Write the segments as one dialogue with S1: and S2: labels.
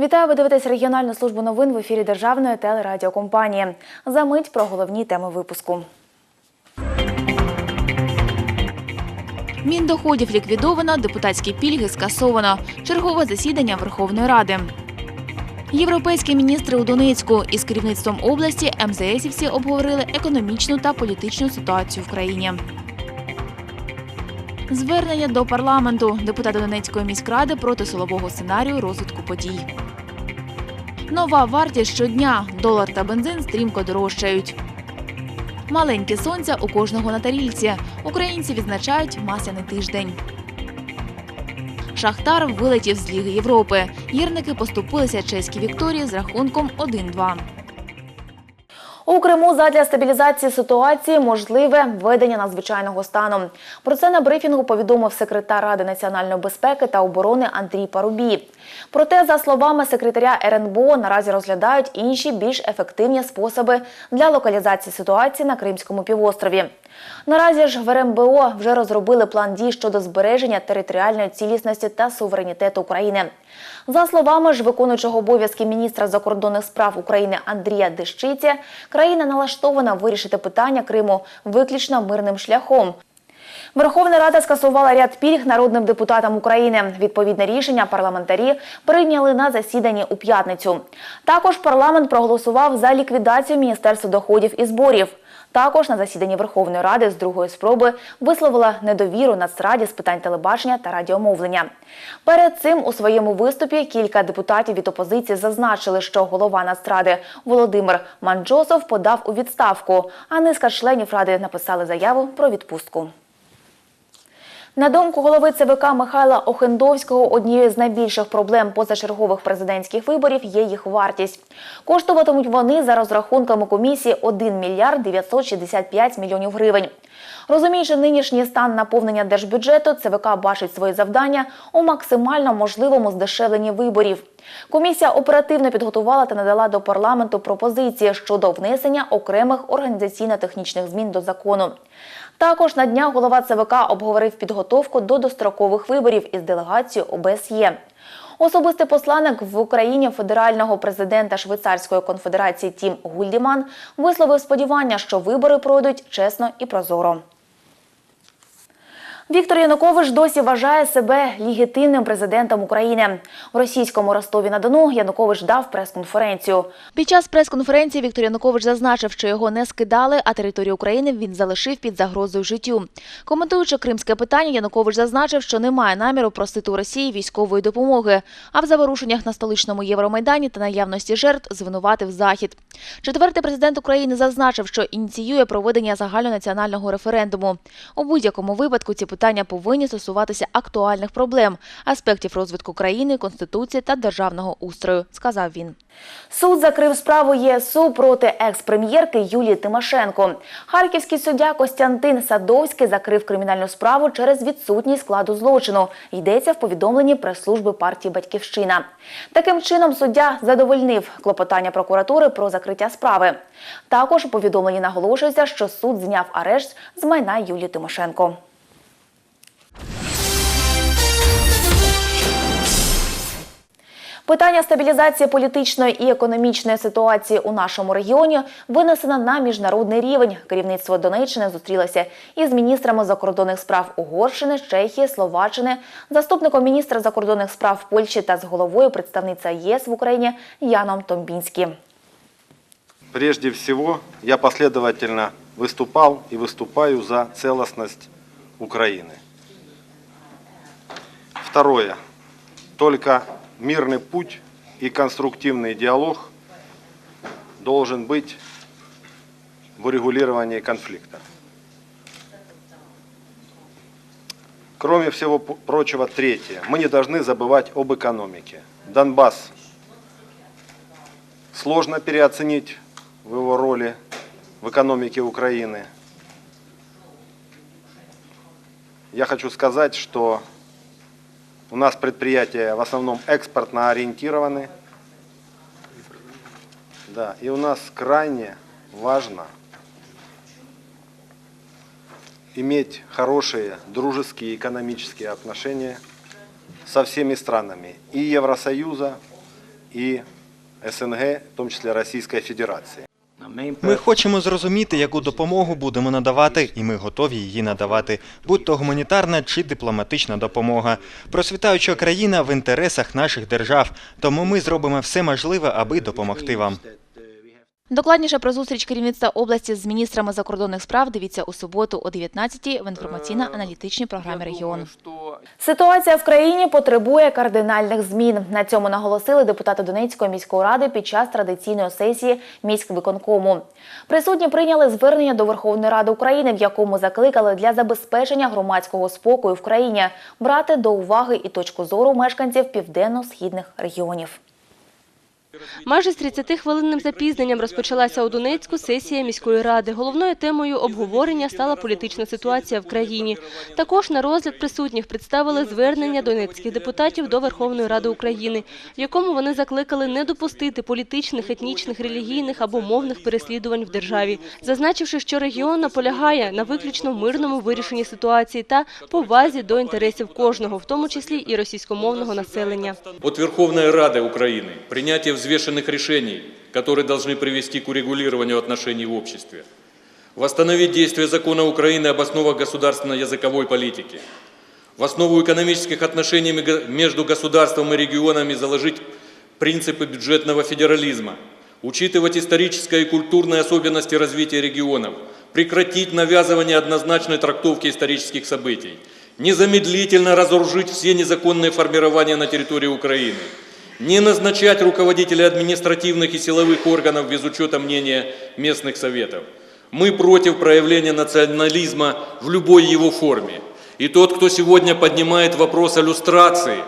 S1: Вітаю, ви дивитесь регіональну службу новин в ефірі Державної телерадіокомпанії. За мить про головні теми випуску. Міндоходів ліквідовано, депутатські пільги скасовано. Чергове засідання Верховної Ради. Європейські міністри у Донецьку із керівництвом області МЗСівці обговорили економічну та політичну ситуацію в країні. Звернення до парламенту депутати Донецької міськради проти силового сценарію розвитку подій. Нова вартість щодня. Долар та бензин стрімко дорожчають. Маленьке сонця у кожного на тарільці. Українці відзначають масляний тиждень. Шахтар вилетів з Ліги Європи. Гірники поступилися чеській Вікторії з рахунком 1-2. У Криму задля стабілізації ситуації можливе введення надзвичайного стану. Про це на брифінгу повідомив секретар Ради національної безпеки та оборони Андрій Парубій. Проте, за словами секретаря РНБО, наразі розглядають інші більш ефективні способи для локалізації ситуації на Кримському півострові. Наразі ж в РМБО вже розробили план дій щодо збереження територіальної цілісності та суверенітету України. За словами ж виконуючого обов'язки міністра закордонних справ України Андрія Дещиці, країна налаштована вирішити питання Криму виключно мирним шляхом. Верховна Рада скасувала ряд пільг народним депутатам України. Відповідне рішення парламентарі прийняли на засіданні у п'ятницю. Також парламент проголосував за ліквідацію Міністерства доходів і зборів. Також на засіданні Верховної Ради з другої спроби висловила недовіру Нацраді з питань телебачення та радіомовлення. Перед цим у своєму виступі кілька депутатів від опозиції зазначили, що голова Нацради Володимир Манджосов подав у відставку, а низка членів ради написали заяву про відпустку. На думку голови ЦВК Михайла Охендовського, однією з найбільших проблем позачергових президентських виборів є їх вартість. Коштуватимуть вони за розрахунками комісії 1 мільярд 965 мільйонів гривень. Розуміючи нинішній стан наповнення держбюджету, ЦВК бачить свої завдання у максимально можливому здешевленні виборів. Комісія оперативно підготувала та надала до парламенту пропозиції щодо внесення окремих організаційно-технічних змін до закону. Також на днях голова ЦВК обговорив підготовку до дострокових виборів із делегацією ОБСЄ. Особистий посланник в Україні федерального президента Швейцарської конфедерації Тім Гульдіман висловив сподівання, що вибори пройдуть чесно і прозоро. Віктор Янукович досі вважає себе легітимним президентом України. В російському Ростові-на-Дону Янукович дав прес-конференцію. Під час прес-конференції Віктор Янукович зазначив, що його не скидали, а територію України він залишив під загрозою життю. Коментуючи кримське питання, Янукович зазначив, що не має наміру просити у Росії військової допомоги, а в заворушеннях на столичному Євромайдані та наявності жертв звинуватив Захід. Четвертий президент України зазначив, що ініціює проведення загальнонаціонального референдуму. У будь-якому випадку ці питання повинні стосуватися актуальних проблем, аспектів розвитку країни, конституції та державного устрою, сказав він. Суд закрив справу ЄСУ проти екс-прем'єрки Юлії Тимошенко. Харківський суддя Костянтин Садовський закрив кримінальну справу через відсутність складу злочину. Йдеться в повідомленні прес-служби партії Батьківщина. Таким чином суддя задовольнив клопотання прокуратури про закриття справи. Також у повідомленні наголошується, що суд зняв арешт з майна Юлії Тимошенко. Питання стабілізації політичної і економічної ситуації у нашому регіоні винесено на міжнародний рівень. Керівництво Донеччини зустрілося із міністрами закордонних справ Угорщини, Чехії, Словаччини, заступником міністра закордонних справ Польщі та з головою представниця ЄС в Україні Яном Томбінським.
S2: Прежде всего, я последовательно выступал и выступаю за целостность Украины. Второе. Только мирный путь и конструктивный диалог должен быть в урегулировании конфликта. Кроме всего прочего, третье. Мы не должны забывать об экономике. Донбасс сложно переоценить в его роли в экономике Украины. Я хочу сказать, что у нас предприятия в основном экспортно ориентированы. Да, и у нас крайне важно иметь хорошие дружеские экономические отношения со всеми странами и Евросоюза, и СНГ, в том числе Российской Федерации.
S3: Ми хочемо зрозуміти, яку допомогу будемо надавати, і ми готові її надавати, будь то гуманітарна чи дипломатична допомога. Просвітаюча країна в інтересах наших держав, тому ми зробимо все можливе, аби допомогти вам.
S1: Докладніше про зустріч керівництва області з міністрами закордонних справ дивіться у суботу о 19-й в інформаційно-аналітичній програмі «Регіон». Ситуація в країні потребує кардинальних змін. На цьому наголосили депутати Донецької міської ради під час традиційної сесії міськвиконкому. Присутні прийняли звернення до Верховної Ради України, в якому закликали для забезпечення громадського спокою в країні брати до уваги і точку зору мешканців південно-східних регіонів.
S4: Майже з 30-хвилинним запізненням розпочалася у Донецьку сесія міської ради. Головною темою обговорення стала політична ситуація в країні. Також на розгляд присутніх представили звернення донецьких депутатів до Верховної Ради України, в якому вони закликали не допустити політичних, етнічних, релігійних або мовних переслідувань в державі, зазначивши, що регіон наполягає на виключно мирному вирішенні ситуації та повазі до інтересів кожного, в тому числі і російськомовного населення.
S5: от Верховной Рады Украины принятие взвешенных решений, которые должны привести к урегулированию отношений в обществе, восстановить действие закона Украины об основах государственно-языковой политики, в основу экономических отношений между государством и регионами заложить принципы бюджетного федерализма, учитывать исторические и культурные особенности развития регионов, прекратить навязывание однозначной трактовки исторических событий, незамедлительно разоружить все незаконные формирования на территории Украины, не назначать руководителей административных и силовых органов без учета мнения местных советов. Мы против проявления национализма в любой его форме. И тот, кто сегодня поднимает вопрос о люстрации,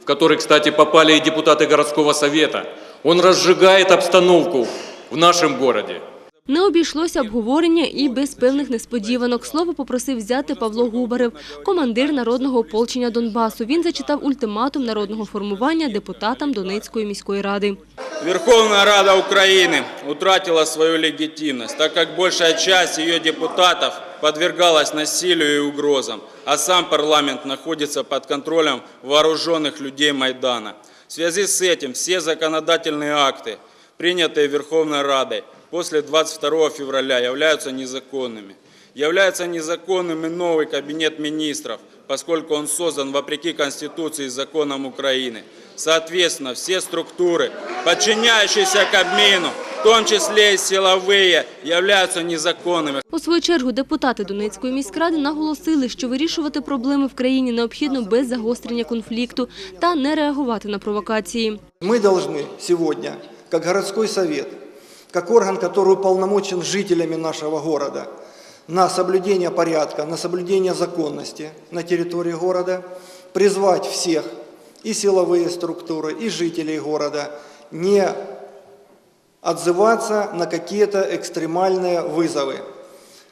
S5: в который, кстати, попали и депутаты городского совета, он разжигает обстановку в нашем городе.
S4: Не обійшлося обговорення і без певних несподіванок. Слово попросив взяти Павло Губарев, командир народного ополчення Донбасу. Він зачитав ультиматум народного формування депутатам Донецької міської ради.
S6: Верховная Рада Украины утратила свою легитимность, так как большая часть ее депутатов подвергалась насилию и угрозам, а сам парламент находится под контролем вооруженных людей Майдана. В связи с этим все законодательные акты, принятые Верховной Радой после 22 февраля, являются незаконными. Является незаконным и новый кабинет министров, поскольку он создан вопреки Конституции и законам Украины. Соответственно, все структуры, подчиняющиеся Кабмину, в том числе и силовые, являются незаконными.
S4: У свою чергу депутати Донецької міськради наголосили, що вирішувати проблеми в країні необхідно без загострення конфлікту та не реагувати на провокації.
S7: Мы должны сегодня, как городской совет, как орган, который уполномочен жителями нашего города, на соблюдение порядка, на соблюдение законности на территории города, призвать всех, и силовые структуры, и жителей города, не отзываться на какие-то экстремальные вызовы.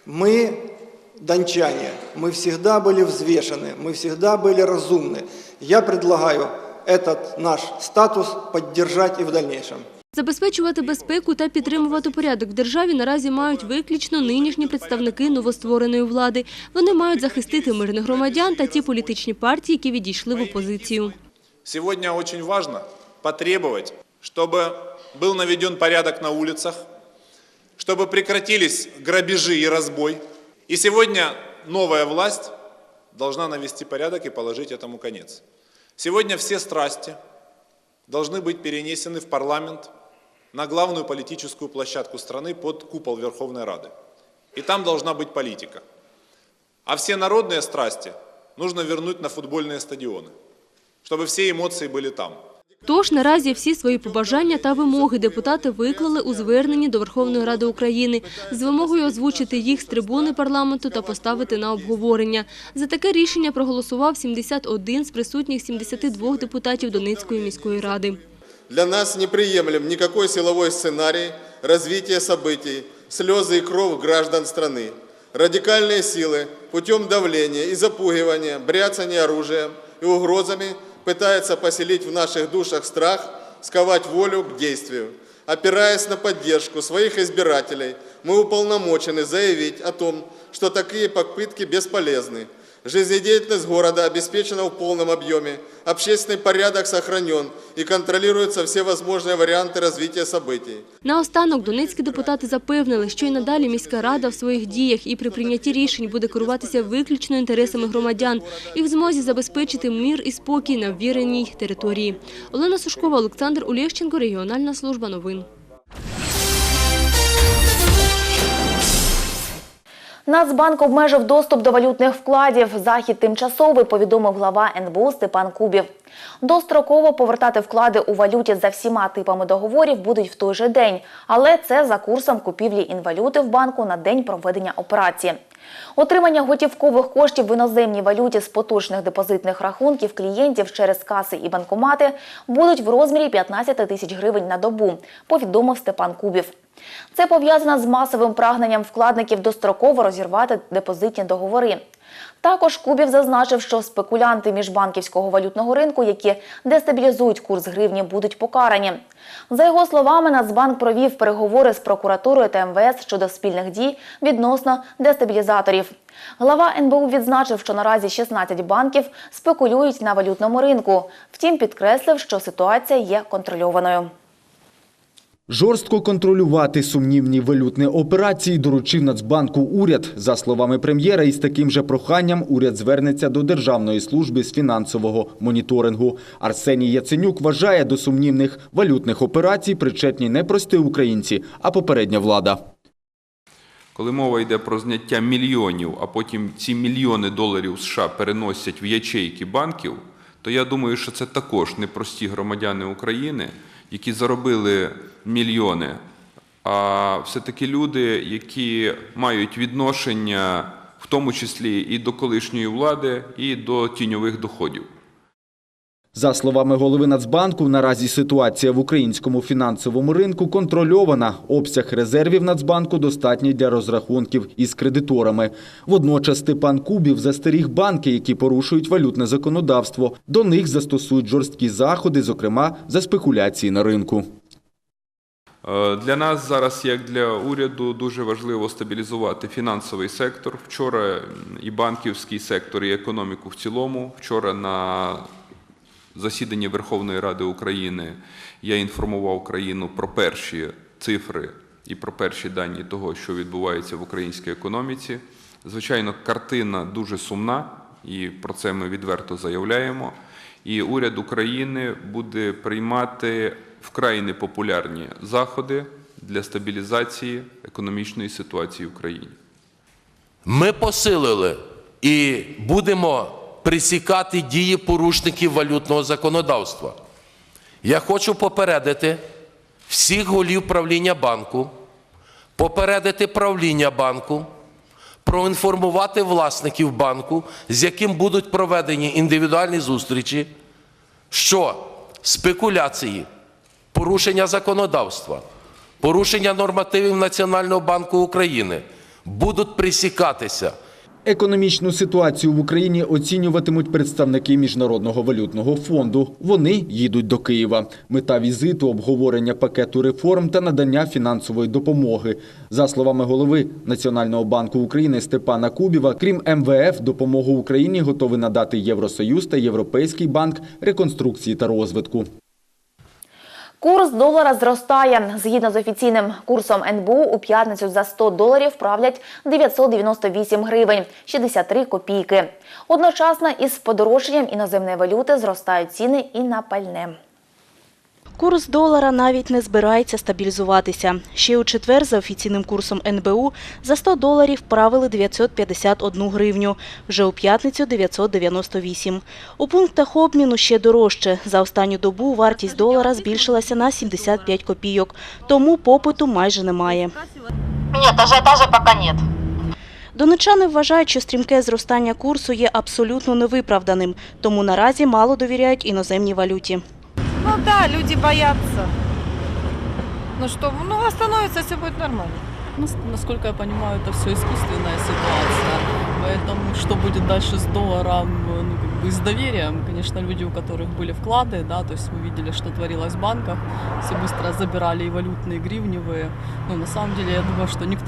S7: Мы, дончане, мы всегда были взвешены, мы всегда были разумны. Я предлагаю этот наш статус поддержать и в дальнейшем.
S4: Забезпечувати безпеку та підтримувати порядок в державі наразі мають виключно нинішні представники новоствореної влади. Вони мають захистити мирних громадян та ті політичні партії, які відійшли в опозицію.
S8: Сегодня очень важно потребовать, чтобы был наведен порядок на улицах, чтобы прекратились грабежи и разбой. И сегодня новая власть должна навести порядок и положить этому конец. Сегодня все страсти Должны быть перенесены в парламент на главную политическую площадку страны под купол Верховной Рады. И там должна быть политика. А все народные страсти нужно вернуть на футбольные стадионы, чтобы все эмоции были там.
S4: Тож наразі всі свої побажання та вимоги депутати виклали у зверненні до Верховної Ради України з вимогою озвучити їх з трибуни парламенту та поставити на обговорення. За таке рішення проголосував 71 з присутніх 72 депутатів Донецької міської ради.
S9: Для нас неприемлем никакой силовой сценарий развития событий, слезы и кровь граждан страны. Радикальные силы путем давления и запугивания, бряцания оружием и угрозами пытаются поселить в наших душах страх, сковать волю к действию. Опираясь на поддержку своих избирателей, мы уполномочены заявить о том, что такие попытки бесполезны. Жизнедеятельность города обеспечена в полном объеме, общественный порядок сохранен и контролируются все возможные варианты развития событий.
S4: Наостанок донецькі депутати запевнили, що й надалі міська рада в своїх діях і при прийнятті рішень буде керуватися виключно інтересами громадян і в змозі забезпечити мир і спокій на ввіреній території. Олена Сушкова, Олександр Улєщенко, регіональна служба новин.
S1: Нацбанк обмежив доступ до валютних вкладів. Захід тимчасовий, повідомив глава НБУ Степан Кубів. Достроково повертати вклади у валюті за всіма типами договорів будуть в той же день, але це за курсом купівлі інвалюти в банку на день проведення операції. Отримання готівкових коштів в іноземній валюті з поточних депозитних рахунків клієнтів через каси і банкомати будуть в розмірі 15 тисяч гривень на добу, повідомив Степан Кубів. Це пов'язано з масовим прагненням вкладників достроково розірвати депозитні договори. Також Кубів зазначив, що спекулянти міжбанківського валютного ринку, які дестабілізують курс гривні, будуть покарані. За його словами, Нацбанк провів переговори з прокуратурою та МВС щодо спільних дій відносно дестабілізаторів. Глава НБУ відзначив, що наразі 16 банків спекулюють на валютному ринку. Втім, підкреслив, що ситуація є контрольованою.
S10: Жорстко контролювати сумнівні валютні операції доручив Нацбанку уряд. За словами прем'єра, із таким же проханням уряд звернеться до Державної служби з фінансового моніторингу. Арсеній Яценюк вважає, до сумнівних валютних операцій причетні не прості українці, а попередня влада.
S11: Коли мова йде про зняття мільйонів, а потім ці мільйони доларів США переносять в ячейки банків, то я думаю, що це також непрості громадяни України, які заробили мільйони, а все-таки люди, які мають відношення в тому числі і до колишньої влади, і до тіньових доходів.
S10: За словами голови Нацбанку, наразі ситуація в українському фінансовому ринку контрольована. Обсяг резервів Нацбанку достатній для розрахунків із кредиторами. Водночас Степан Кубів застеріг банки, які порушують валютне законодавство. До них застосують жорсткі заходи, зокрема за спекуляції на ринку.
S11: Е, Для нас зараз, як для уряду, дуже важливо стабілізувати фінансовий сектор. Вчора і банківський сектор, і економіку в цілому. Вчора на засіданні Верховної Ради України я інформував країну про перші цифри і про перші дані того, що відбувається в українській економіці. Звичайно, картина дуже сумна, і про це ми відверто заявляємо. І уряд України буде приймати вкрай непопулярні заходи для стабілізації економічної ситуації в країні.
S12: Ми посилили і будемо присікати дії порушників валютного законодавства. Я хочу попередити всіх голів правління банку, попередити правління банку, проінформувати власників банку, з яким будуть проведені індивідуальні зустрічі, що спекуляції, порушення законодавства, порушення нормативів Національного банку України будуть присікатися.
S10: Економічну ситуацію в Україні оцінюватимуть представники Міжнародного валютного фонду. Вони їдуть до Києва. Мета візиту – обговорення пакету реформ та надання фінансової допомоги. За словами голови Національного банку України Степана Кубіва, крім МВФ, допомогу Україні готові надати Євросоюз та Європейський банк реконструкції та розвитку.
S1: Курс долара зростає. Згідно з офіційним курсом НБУ, у п'ятницю за 100 доларів правлять 998 гривень 63 копійки. Одночасно із подорожчанням іноземної валюти зростають ціни і на пальне.
S13: Курс долара навіть не збирається стабілізуватися. Ще у четвер за офіційним курсом НБУ за 100 доларів правили 951 гривню, вже у п'ятницю 998. У пунктах обміну ще дорожче. За останню добу вартість долара збільшилася на 75 копійок, тому попиту майже немає.
S14: Нет, ажиотажа пока нет.
S13: Донечани вважають, що стрімке зростання курсу є абсолютно невиправданим, тому наразі мало довіряють іноземній валюті.
S14: Ну да, люди боятся. Ну что, ну восстановится, все будет нормально.
S15: Насколько я понимаю, это все искусственная ситуация. Поэтому что будет дальше с долларом, ну, как бы с доверием, конечно, люди, у которых были вклады, да, то есть мы видели, что творилось в банках, все быстро забирали и валютные, и гривневые. Но на самом деле я думаю, что никто